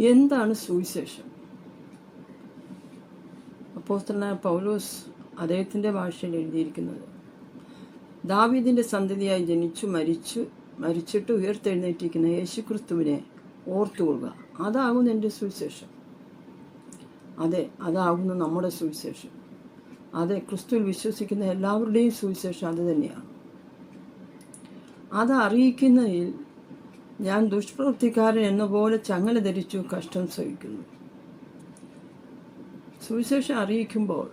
എന്താണ് സുവിശേഷം? അപ്പോസ്തലനായ പൗലോസ് അദ്ദേഹത്തിന്റെ ഭാഷയിൽ എഴുതിയിരിക്കുന്നത് ദാവീദിന്റെ സന്തതിയായി ജനിച്ചു മരിച്ചു മരിച്ചിട്ട് ഉയർത്തെഴുന്നേറ്റിരിക്കുന്ന യേശുക്രിസ്തുവിനെ ഓർത്തുകൊള്ളുക. അതാകുന്നു എന്റെ സുവിശേഷം. അതെ അതാകുന്നു നമ്മുടെ സുവിശേഷം. അതെ ക്രിസ്തുവിൽ വിശ്വസിക്കുന്ന എല്ലാവരുടെയും സുവിശേഷം അത് തന്നെയാണ്. അത് അറിയിക്കുന്നതിൽ ഞാൻ ദുഷ്പ്രവൃത്തിക്കാരൻ എന്ന പോലെ ചങ്ങല ധരിച്ചു കഷ്ടം സഹിക്കുന്നു. സുവിശേഷം അറിയിക്കുമ്പോൾ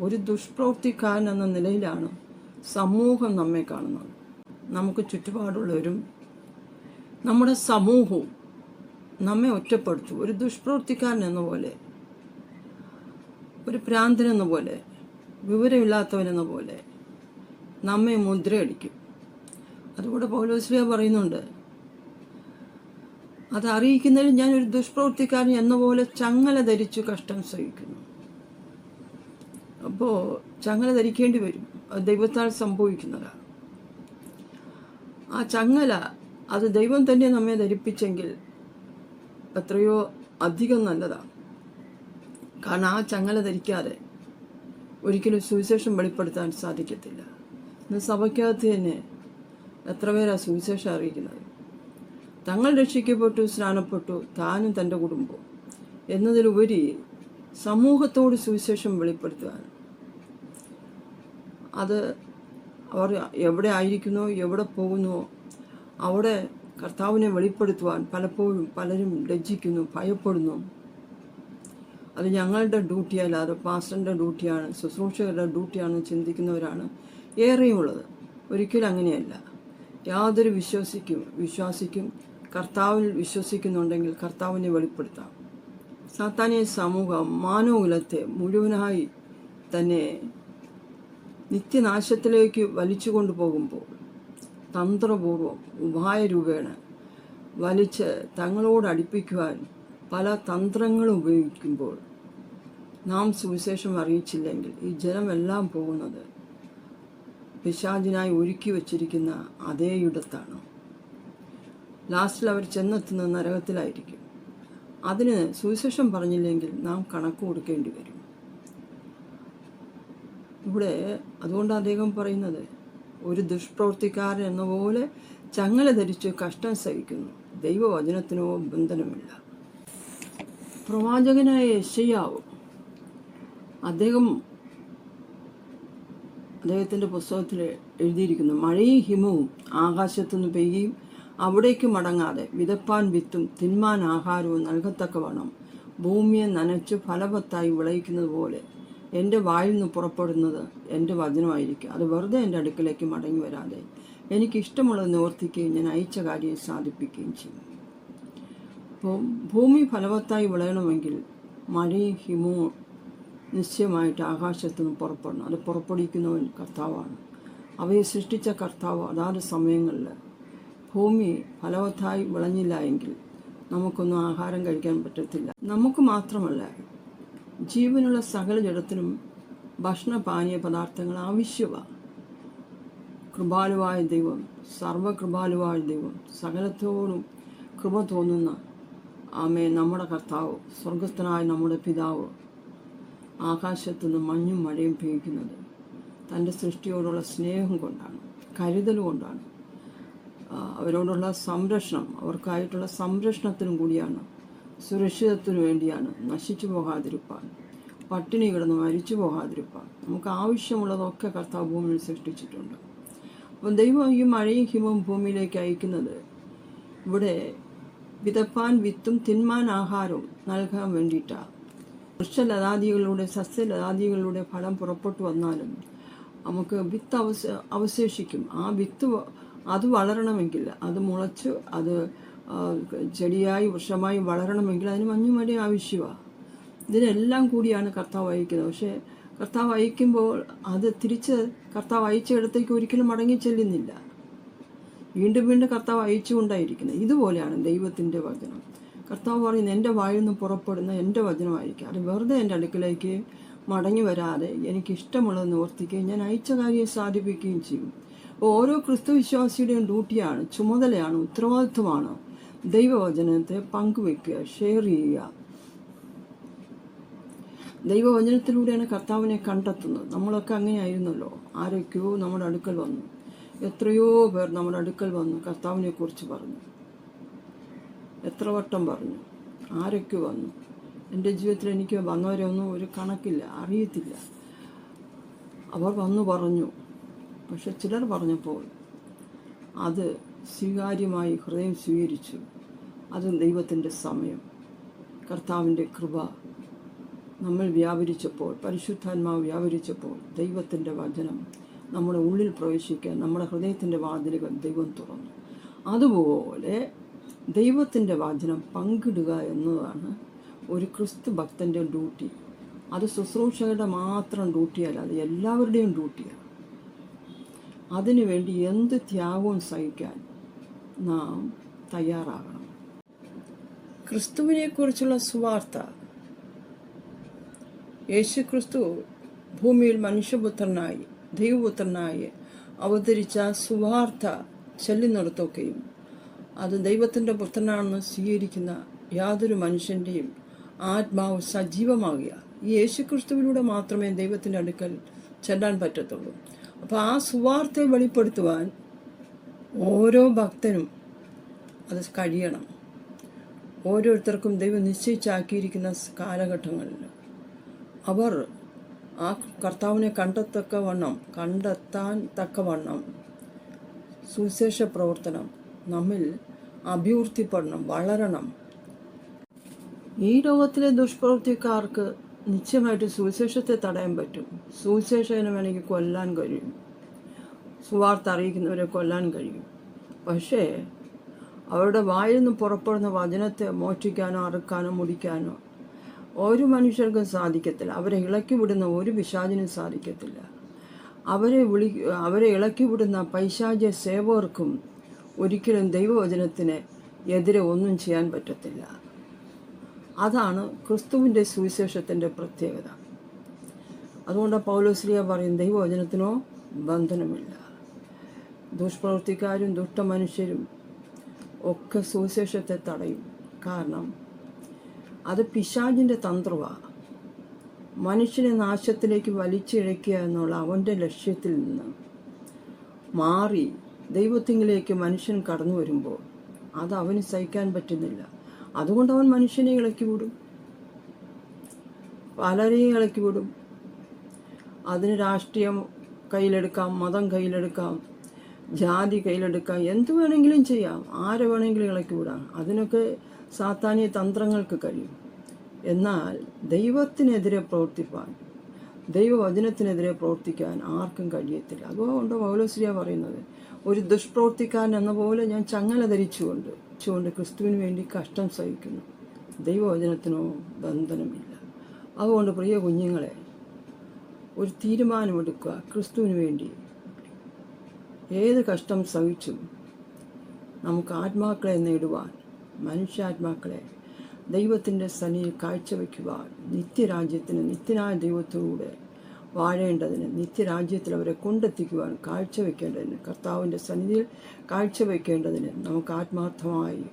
ഒരു ദുഷ്പ്രവൃത്തിക്കാരൻ എന്ന നിലയിലാണ് സമൂഹം നമ്മെ കാണുന്നത്. നമുക്ക് ചുറ്റുപാടുള്ളവരും നമ്മുടെ സമൂഹവും നമ്മെ ഒറ്റപ്പെടുത്തു. ഒരു ദുഷ്പ്രവൃത്തിക്കാരൻ എന്ന പോലെ ഒരു പ്രാന്തൻ എന്ന പോലെ വിവരമില്ലാത്തവനെന്ന പോലെ നമ്മെ മുദ്രയടിക്കും. അതുകൂടെ പൗലോസ്ലിയ പറയുന്നുണ്ട് അത് അറിയിക്കുന്നതിൽ ഞാൻ ഒരു ദുഷ്പ്രവൃത്തിക്കാരൻ എന്ന പോലെ ചങ്ങല ധരിച്ചു കഷ്ടം സഹിക്കുന്നു. അപ്പോൾ ചങ്ങല ധരിക്കേണ്ടി വരും. ദൈവത്താൽ സംഭവിക്കുന്നതാണ്. ആ ചങ്ങല അത് ദൈവം തന്നെ നമ്മെ ധരിപ്പിച്ചെങ്കിൽ എത്രയോ അധികം നല്ലതാണ്. കാരണം ആ ചങ്ങല ധരിക്കാതെ ഒരിക്കലും സുവിശേഷം വെളിപ്പെടുത്താൻ സാധിക്കത്തില്ല. ഇന്ന് സഭയ്ക്കകത്ത് തന്നെ എത്ര പേരാ സുവിശേഷം അറിയിക്കുന്നത്? തങ്ങൾ രക്ഷിക്കപ്പെട്ടു സ്നാനപ്പെട്ടു താനും തന്റെ കുടുംബവും. എന്നതിലുപരി സമൂഹത്തോട് സുവിശേഷം വെളിപ്പെടുത്തുവാൻ. അത് അവർ എവിടെ ആയിരിക്കുന്നു എവിടെ പോകുന്നുവോ അവിടെ കർത്താവിനെ വെളിപ്പെടുത്തുവാൻ പലപ്പോഴും പലരും ലജ്ജിക്കുന്നു ഭയപ്പെടുന്നു. അത് ഞങ്ങളുടെ ഡ്യൂട്ടിയല്ല അത് പാസ്റ്ററിന്റെ ഡ്യൂട്ടിയാണ് ശുശ്രൂഷകരുടെ ഡ്യൂട്ടിയാണ് ചിന്തിക്കുന്നവരാണ് ഏറെയുമുള്ളത് ഒരിക്കലും അങ്ങനെയല്ല. യാതൊരു വിശ്വസിക്കും വിശ്വാസിക്കും കർത്താവിൽ വിശ്വസിക്കുന്നുണ്ടെങ്കിൽ കർത്താവിനെ വെളിപ്പെടുത്താം. സാത്താനിയ സമൂഹം മാനവകുലത്തെ മുഴുവനായി തന്നെ നിത്യനാശത്തിലേക്ക് വലിച്ചു കൊണ്ടുപോകുമ്പോൾ തന്ത്രപൂർവം ഉപായരൂപേണ വലിച്ച് തങ്ങളോട് അടുപ്പിക്കുവാൻ പല തന്ത്രങ്ങളും ഉപയോഗിക്കുമ്പോൾ നാം സുവിശേഷം അറിയിച്ചില്ലെങ്കിൽ ഈ ജനമെല്ലാം പോകുന്നത് പിശാചിനായി ഒരുക്കി വച്ചിരിക്കുന്ന അതേ ഇടത്താണ്. ലാസ്റ്റിൽ അവർ ചെന്നെത്തുന്ന നരകത്തിലായിരിക്കും. അതിന് സുവിശേഷം പറഞ്ഞില്ലെങ്കിൽ നാം കണക്ക് കൊടുക്കേണ്ടി വരും. ഇവിടെ അതുകൊണ്ട് അദ്ദേഹം പറയുന്നത് ഒരു ദുഷ്പ്രവർത്തിക്കാരൻ എന്ന പോലെ ചങ്ങല ധരിച്ച് കഷ്ടം സഹിക്കുന്നു. ദൈവവചനത്തിനോ ബന്ധനമില്ല. പ്രവാചകനായ യശയ്യാവ് അദ്ദേഹം അദ്ദേഹത്തിന്റെ പുസ്തകത്തിൽ എഴുതിയിരിക്കുന്നു മഴയും ഹിമവും ആകാശത്തുനിന്ന് പെയ്യുകയും അവിടേക്ക് മടങ്ങാതെ വിതപ്പാൻ വിത്തും തിന്മാൻ ആഹാരവും നൽകത്തക്കവണ്ണം ഭൂമിയെ നനച്ച് ഫലവത്തായി വിളയിക്കുന്നത് പോലെ എന്റെ വായിൽ നിന്ന് പുറപ്പെടുന്നത് എന്റെ വചനമായിരിക്കും. അത് വെറുതെ എന്റെ അടുക്കലേക്ക് മടങ്ങി വരാതെ എനിക്കിഷ്ടമുള്ളത് നിവർത്തിക്കുകയും ഞാൻ അയച്ച കാര്യം സാധിപ്പിക്കുകയും ചെയ്യും. ഭൂമി ഫലവത്തായി വിളയണമെങ്കിൽ മഴയും ഹിമവും നിശ്ചയമായിട്ട് ആകാശത്തു നിന്ന് പുറപ്പെടണം. അത് പുറപ്പെടുവിക്കുന്നവൻ കർത്താവാണ്. അവയെ സൃഷ്ടിച്ച കർത്താവ് അതാത് സമയങ്ങളിൽ ഭൂമി ഫലവത്തായി വിളഞ്ഞില്ല എങ്കിൽ നമുക്കൊന്നും ആഹാരം കഴിക്കാൻ പറ്റത്തില്ല. നമുക്ക് മാത്രമല്ല ജീവനുള്ള സകല ജഡത്തിനും ഭക്ഷണപാനീയ പദാർത്ഥങ്ങൾ ആവശ്യമാണ് കൃപാലുവായ ദൈവം സർവകൃപാലുവായ ദൈവം സകലത്തോടും കൃപ തോന്നുന്ന ആമേ നമ്മുടെ കർത്താവ് സ്വർഗസ്ഥനായ നമ്മുടെ പിതാവ് ആകാശത്തുനിന്ന് മഞ്ഞും മഴയും പെയ്യുന്നത് തന്റെ സൃഷ്ടിയോടുള്ള സ്നേഹം കൊണ്ടാണ് കരുതൽ കൊണ്ടാണ്. അവരോടുള്ള സംരക്ഷണം അവർക്കായിട്ടുള്ള സംരക്ഷണത്തിനും കൂടിയാണ് സുരക്ഷിതത്തിനു വേണ്ടിയാണ് നശിച്ചു പോകാതിരിപ്പാൻ പട്ടിണി കിടന്ന് മരിച്ചു പോകാതിരിപ്പാൻ. നമുക്ക് ആവശ്യമുള്ളതൊക്കെ കർത്താവ് ഭൂമിയിൽ സൃഷ്ടിച്ചിട്ടുണ്ട്. അപ്പം ദൈവം ഈ മഴയും ഹിമവും ഭൂമിയിലേക്ക് അയക്കുന്നത് ഇവിടെ വിതപ്പാൻ വിത്തും തിന്മാൻ ആഹാരവും നൽകാൻ വേണ്ടിയിട്ടാണ് വൃക്ഷലതാദികളിലൂടെ സസ്യലതാദികളിലൂടെ ഫലം പുറപ്പെട്ടു വന്നാലും നമുക്ക് വിത്ത് അവശേഷിക്കും. ആ വിത്ത് അത് വളരണമെങ്കിൽ അത് മുളച്ച് അത് ചെടിയായി വൃക്ഷമായി വളരണമെങ്കിൽ അതിന് മഞ്ഞുമടി ആവശ്യമാണ് ഇതിനെല്ലാം കൂടിയാണ് കർത്താവ് അയക്കുന്നത് പക്ഷേ കർത്താവ് അയക്കുമ്പോൾ അത് തിരിച്ച് കർത്താവ് അയച്ചിടത്തേക്ക് ഒരിക്കലും മടങ്ങി ചെല്ലുന്നില്ല. വീണ്ടും വീണ്ടും കർത്താവ് അയച്ചുകൊണ്ടായിരിക്കുന്നത്. ഇതുപോലെയാണ് ദൈവത്തിന്റെ വചനം. കർത്താവ് പറയുന്നത് എന്റെ വായിൽ നിന്ന് പുറപ്പെടുന്ന എന്റെ വചനമായിരിക്കും. അത് വെറുതെ എന്റെ അടുക്കലേക്ക് മടങ്ങി വരാതെ എനിക്ക് ഇഷ്ടമുള്ളത് നിവർത്തിക്കുകയും ഞാൻ അയച്ച കാര്യം സാധിപ്പിക്കുകയും ചെയ്യും. ഓരോ ക്രിസ്തു വിശ്വാസിയുടെയും ഡ്യൂട്ടിയാണ് ചുമതലയാണ് ഉത്തരവാദിത്വമാണ് ദൈവവചനത്തെ പങ്കുവെക്കുക ഷെയർ ചെയ്യുക. ദൈവവചനത്തിലൂടെയാണ് കർത്താവിനെ കണ്ടെത്തുന്നത്. നമ്മളൊക്കെ അങ്ങനെയായിരുന്നല്ലോ. ആരൊക്കെയോ നമ്മുടെ അടുക്കൽ വന്നു. എത്രയോ പേർ നമ്മുടെ അടുക്കൽ വന്നു കർത്താവിനെ കുറിച്ച് പറഞ്ഞു. എത്ര വട്ടം പറഞ്ഞു. ആരൊക്കെ വന്നു. എന്റെ ജീവിതത്തിൽ എനിക്ക് വന്നവരൊന്നും ഒരു കണക്കില്ല അറിയത്തില്ല. അവർ വന്നു പറഞ്ഞു പക്ഷെ ചിലർ പറഞ്ഞപ്പോൾ അത് സ്വീകാര്യമായി ഹൃദയം സ്വീകരിച്ചു. അത് ദൈവത്തിന്റെ സമയം കർത്താവിന്റെ കൃപ. നമ്മൾ വ്യാപരിച്ചപ്പോൾ പരിശുദ്ധാത്മാവ് വ്യാപരിച്ചപ്പോൾ ദൈവത്തിന്റെ വചനം നമ്മുടെ ഉള്ളിൽ പ്രവേശിക്കാൻ നമ്മുടെ ഹൃദയത്തിന്റെ വാതിലുകൾ ദൈവം തുറന്നു. അതുപോലെ ദൈവത്തിന്റെ വചനം പങ്കിടുക എന്നതാണ് ഒരു ക്രിസ്തു ഭക്തന്റെ ഡ്യൂട്ടി. അത് ശുശ്രൂഷകരുടെ മാത്രം ഡ്യൂട്ടിയല്ല അത് എല്ലാവരുടെയും ഡ്യൂട്ടിയാണ്. അതിനുവേണ്ടി എന്ത് ത്യാഗവും സഹിക്കാൻ നാം തയ്യാറാകണം. ക്രിസ്തുവിനെക്കുറിച്ചുള്ള സുവാർത്ത. യേശു ക്രിസ്തു ഭൂമിയിൽ മനുഷ്യപുത്രനായി ദൈവപുത്രനായി അവതരിച്ച സുവാർത്ത ചൊല്ലി ചെല്ലുന്നിടത്തൊക്കെയും അത് ദൈവത്തിന്റെ പുത്രനാണെന്ന് സ്വീകരിക്കുന്ന യാതൊരു മനുഷ്യന്റെയും ആത്മാവ് സജീവമാകുക ഈ യേശു ക്രിസ്തുവിലൂടെ മാത്രമേ ദൈവത്തിന്റെ അടുക്കൽ ചെല്ലാൻ പറ്റത്തുള്ളൂ. അപ്പോൾ ആ സുവാർത്തയെ വെളിപ്പെടുത്തുവാൻ ഓരോ ഭക്തനും അത് കഴിയണം. ഓരോരുത്തർക്കും ദൈവം നിശ്ചയിച്ചാക്കിയിരിക്കുന്ന കാലഘട്ടങ്ങളിൽ അവർ ആ കർത്താവിനെ കണ്ടെത്തക്കവണ്ണം കണ്ടെത്താൻ തക്കവണ്ണം സുവിശേഷ പ്രവർത്തനം നമ്മിൽ അഭിവൃദ്ധിപ്പെടണം വളരണം. ഈ ലോകത്തിലെ ദുഷ്പ്രവൃത്തിക്കാർക്ക് നിശ്ചയമായിട്ട് സുവിശേഷത്തെ തടയാൻ പറ്റും. സുവിശേഷനെ വേണമെങ്കിൽ കൊല്ലാൻ കഴിയും. സുവാർത്ത അറിയിക്കുന്നവരെ കൊല്ലാൻ കഴിയും. പക്ഷേ അവരുടെ വായിൽ നിന്ന് പുറപ്പെടുന്ന വചനത്തെ മോഷ്ടിക്കാനോ അറുക്കാനോ മുടിക്കാനോ ഒരു മനുഷ്യർക്കും സാധിക്കത്തില്ല. അവരെ ഇളക്കി വിടുന്ന ഒരു പിശാചിനും സാധിക്കത്തില്ല. അവരെ വിളി അവരെ ഇളക്കി വിടുന്ന പൈശാച സേവകർക്കും ഒരിക്കലും ദൈവവചനത്തിന് എതിരെ ഒന്നും ചെയ്യാൻ പറ്റത്തില്ല. അതാണ് ക്രിസ്തുവിന്റെ സുവിശേഷത്തിന്റെ പ്രത്യേകത. അതുകൊണ്ട് പൗലോശ്രീയ പറയും ദൈവവചനത്തിനോ ബന്ധനമില്ല. ദുഷ്പ്രവൃത്തിക്കാരും ദുഷ്ടമനുഷ്യരും ഒക്കെ സുവിശേഷത്തെ തടയും. കാരണം അത് പിശാജിന്റെ തന്ത്രമാണ് മനുഷ്യനെ നാശത്തിലേക്ക് വലിച്ചിഴയ്ക്കുക എന്നുള്ള അവന്റെ ലക്ഷ്യത്തിൽ നിന്ന് മാറി ദൈവത്തിങ്കിലേക്ക് മനുഷ്യൻ കടന്നു വരുമ്പോൾ അത് അവന് സഹിക്കാൻ പറ്റുന്നില്ല. അതുകൊണ്ട് അവൻ മനുഷ്യനെ ഇളക്കി വിടും. പലരെയും ഇളക്കി വിടും. അതിന് രാഷ്ട്രീയം കയ്യിലെടുക്കാം മതം കയ്യിലെടുക്കാം ജാതി കയ്യിലെടുക്കാം എന്തു വേണമെങ്കിലും ചെയ്യാം. ആരെ വേണമെങ്കിലും ഇളക്കി വിടാം. അതിനൊക്കെ സാത്താനിയ തന്ത്രങ്ങൾക്ക് കഴിയും. എന്നാൽ ദൈവത്തിനെതിരെ പ്രവർത്തിപ്പാൻ ദൈവവചനത്തിനെതിരെ പ്രവർത്തിക്കാൻ ആർക്കും കഴിയത്തില്ല. അതുകൊണ്ട് പൗലോശ്രീയ പറയുന്നത് ഒരു ദുഷ്പ്രവർത്തിക്കാരൻ എന്ന പോലെ ഞാൻ ചങ്ങല ധരിച്ചുകൊണ്ട് ചുകൊണ്ട് ക്രിസ്തുവിന് വേണ്ടി കഷ്ടം സഹിക്കുന്നു. ദൈവവചനത്തിനോ ബന്ധനമില്ല. അതുകൊണ്ട് പ്രിയ കുഞ്ഞുങ്ങളെ ഒരു തീരുമാനമെടുക്കുക. ക്രിസ്തുവിന് വേണ്ടി ഏത് കഷ്ടം സഹിച്ചും നമുക്ക് ആത്മാക്കളെ നേടുവാൻ മനുഷ്യാത്മാക്കളെ ദൈവത്തിന്റെ സനിയിൽ കാഴ്ചവെക്കുവാൻ നിത്യരാജ്യത്തിന് നിത്യനായ ദൈവത്തിലൂടെ വാഴേണ്ടതിന് നിത്യരാജ്യത്തിൽ അവരെ കൊണ്ടെത്തിക്കുവാൻ കാഴ്ചവെക്കേണ്ടതിന് കർത്താവിന്റെ സന്നിധിയിൽ കാഴ്ചവെക്കേണ്ടതിന് നമുക്ക് ആത്മാർത്ഥമായി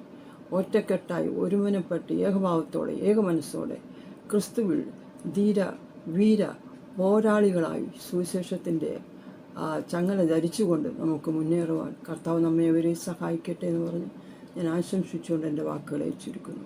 ഒറ്റക്കെട്ടായി ഒരുമനപ്പെട്ട് ഏകഭാവത്തോടെ ഏകമനസ്സോടെ ക്രിസ്തുവിൽ ധീര വീര പോരാളികളായി സുവിശേഷത്തിന്റെ ചങ്ങല ധരിച്ചുകൊണ്ട് നമുക്ക് മുന്നേറുവാൻ കർത്താവ് നമ്മെ അവരെ സഹായിക്കട്ടെ എന്ന് പറഞ്ഞ് ഞാൻ ആശംസിച്ചുകൊണ്ട് എന്റെ വാക്കുകളെ ചുരുക്കുന്നു.